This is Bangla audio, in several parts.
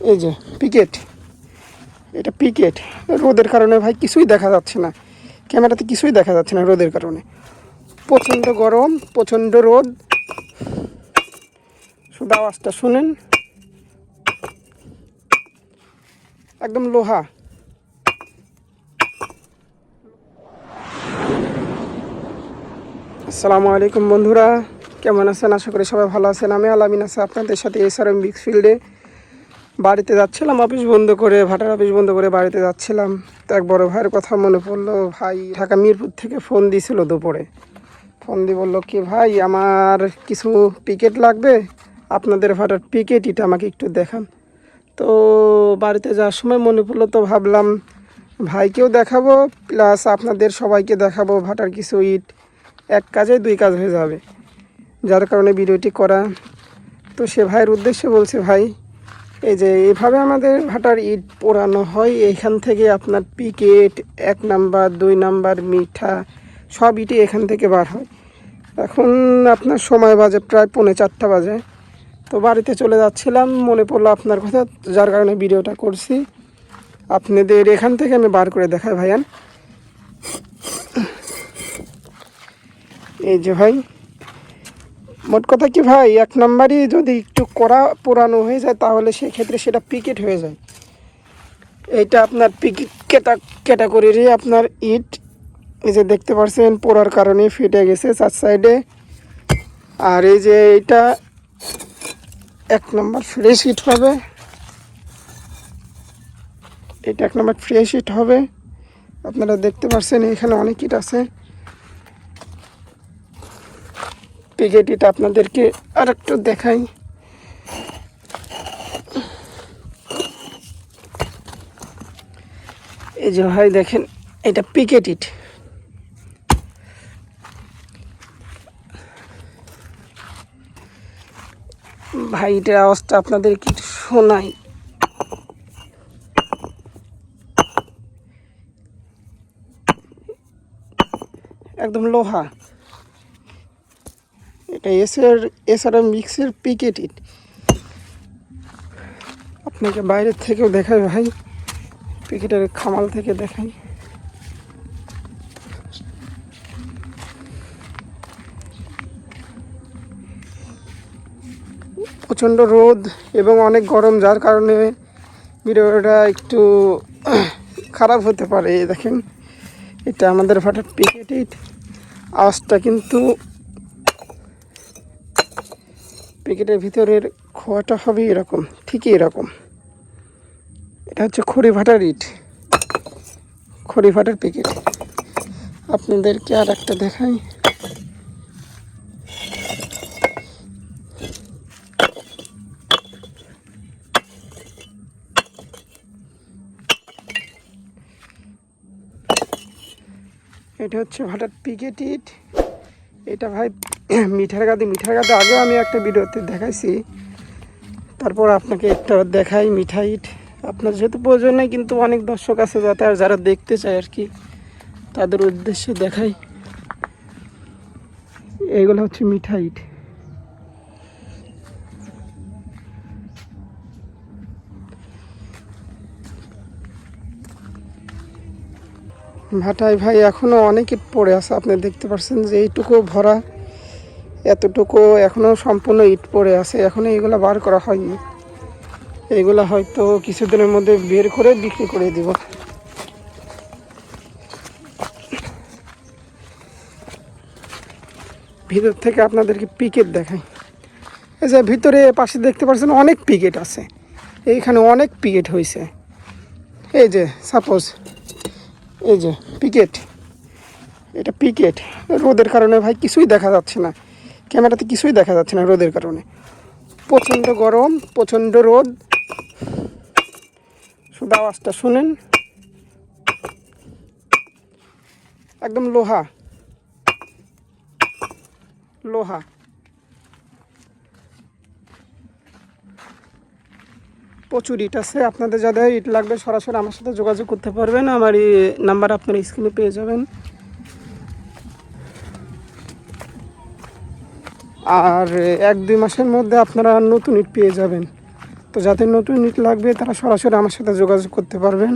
এই যে পিকেট এটা পিকেট রোদের কারণে ভাই কিছুই দেখা যাচ্ছে না। ক্যামেরাতে কিছুই দেখা যাচ্ছে না রোদের কারণে। প্রচণ্ড গরম, প্রচণ্ড রোদ। শুধু আওয়াজটা শুনেন। একদম লোহা। আসসালামু আলাইকুম বন্ধুরা। কেমন আছেন? আশা করি সবাই ভালো আছেন। আমি আলামিন আছে আপনাদের সাথে এসআরএম বিক্স ফিল্ডে বাড়িতে যাচ্ছিলাম, অফিস বন্ধ করে, ভাটার অফিস বন্ধ করে বাড়িতে যাচ্ছিলাম। তো এক বড় ভাইয়ের কথা মনে পড়ল, ভাই, ঢাকা মিরপুর থেকে ফোন দিয়েছিল দুপুরে। ফোন দিয়ে বলল, কি ভাই, আমার কিছু পিকেট লাগবে? আপনাদের ভাটার পিকেট এটা আমাকে একটু দেখান। তো বাড়িতে যাওয়ার সময় মনে পড়ল, তো ভাবলাম, ভাইকেও দেখাবো, প্লাস আপনাদের সবাইকে দেখাবো, ভাটার কিছু ইট, এক কাজে দুই কাজ হয়ে যাবে। যার কারণে ভিডিওটি করা। তো সে ভাইয়ের উদ্দেশ্যে বলছে, ভাই এই যে এভাবে আমাদের ভাটার ইট পোড়ানো হয় এইখান থেকে আপনার পিকেট, এক নাম্বার, দুই নাম্বার, মিঠা, সব ইটই এখান থেকে বার হয়। এখন আপনার সময় বাজে প্রায় পৌনে চারটা বাজে। তো বাড়িতে চলে যাচ্ছিলাম, মনে পড়ল আপনার কথা, যার কারণে ভিডিওটা করছি। আপনাদের এখান থেকে আমি বার করে দেখাই, ভাইয়ান। এই যে ভাই মোট কথা কি ভাই, এক নম্বরই যদি একটু করা পুরানো হয়ে যায়, তাহলে সেক্ষেত্রে সেটা পিকেট হয়ে যায়। এইটা আপনার পিকেট কেটা ক্যাটাগরিরই আপনার ইট। এই যে দেখতে পাচ্ছেন পোড়ার কারণে ফেটে গেছে চার সাইডে আর এই যে এইটা এক নম্বর ফ্রেশ ইট হবে। এটা এক নম্বর ফ্রেশ ইট হবে। আপনারা দেখতে পাচ্ছেন এখানে অনেক ইট আছে। পিকেটিটা আপনাদেরকে আর একটু দেখাই। এই যে ভাই দেখেন, এটা পিকেটিট ভাই, এটার আওয়াজটা আপনাদের কি শোনাই। একদম লোহা। এসের এছাড়া মিক্সের পিকেট ইট আপনাকে বাইরের থেকেও দেখাই ভাই। পিকেটের খামাল থেকে দেখাই। প্রচণ্ড রোদ এবং অনেক গরম, যার কারণে ভিডিওটা একটু খারাপ হতে পারে। দেখেন, এটা আমাদের ফাটার পিকেট ইট আওয়াজটা কিন্তু প্যাকেটের ভিতরের খোয়াটা হবে এরকম, ঠিকই এরকম। এটা হচ্ছে খড়ি ভাটার ইট খড়ি ভাটার প্যাকেট আপনাদেরকে আর একটা দেখাই। এটা হচ্ছে ভাটার পিকেট ইট এটা ভাই মিঠার গাদি মিঠার গাদি আগেও আমি একটা ভিডিওতে দেখাইছি। তারপর আপনাকে একটা দেখাই মিঠাইট আপনার যেহেতু প্রয়োজন নেই, কিন্তু অনেক দর্শক আছে যাতে আর যারা দেখতে চায় আর কি, তাদের উদ্দেশ্যে দেখাই। এইগুলো হচ্ছে মিঠাইট ভাটাই ভাই এখনও অনেক পড়ে আছে, আপনি দেখতে পাচ্ছেন যে এইটুকু ভরা এতটুকু এখনও সম্পূর্ণ ইট পড়ে আছে এখনও এগুলো বার করা হয়নি। এগুলো হয়তো কিছুদিনের মধ্যে বের করে বিক্রি করে দিব। ভিতর থেকে আপনাদেরকে পিকেট দেখাই। এই যে ভিতরে পাশে দেখতে পাচ্ছেন অনেক পিকেট আছে। এইখানে অনেক পিকেট হয়েছে। এই যে সাপোজ এই যে, পিকেট। এটা পিকেট। রোদের কারণে ভাই কিছুই দেখা যাচ্ছে না। ক্যামেরাতে কিছুই দেখা যাচ্ছে না রোদের কারণে। প্রচণ্ড গরম, প্রচণ্ড রোদ। শুধু আওয়াজটা শুনেন। একদম লোহা। লোহা। প্রচুর ইট আছে। আপনাদের যাদের ইট লাগবে সরাসরি আমার সাথে যোগাযোগ করতে পারবেন। আমার এই নাম্বার আপনার স্ক্রিনে পেয়ে যাবেন। আর এক দুই মাসের মধ্যে আপনারা নতুন ইট পেয়ে যাবেন। তো যাদের নতুন ইট লাগবে, তারা সরাসরি আমার সাথে যোগাযোগ করতে পারবেন।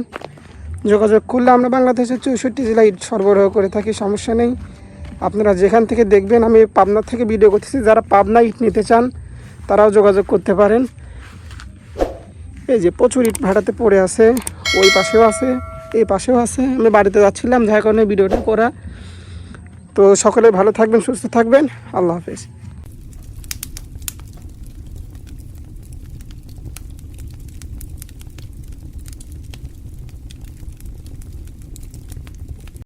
যোগাযোগ করলে আমরা বাংলাদেশের চৌষট্টি জেলায় ইট সরবরাহ করে থাকি, সমস্যা নেই। আপনারা যেখান থেকে দেখবেন, আমি পাবনা থেকে ভিডিও করতেছি, যারা পাবনা ইট নিতে চান, তারাও যোগাযোগ করতে পারেন। এই যে প্রচুর ইট ভাড়াতে পড়ে আছে, ওই পাশেও আছে, এই পাশেও আছে। আমি বাড়িতে যাচ্ছিলাম যার কারণে ভিডিওটা করা। তো সকলে ভালো থাকবেন, সুস্থ থাকবেন। আল্লাহ হাফেজ।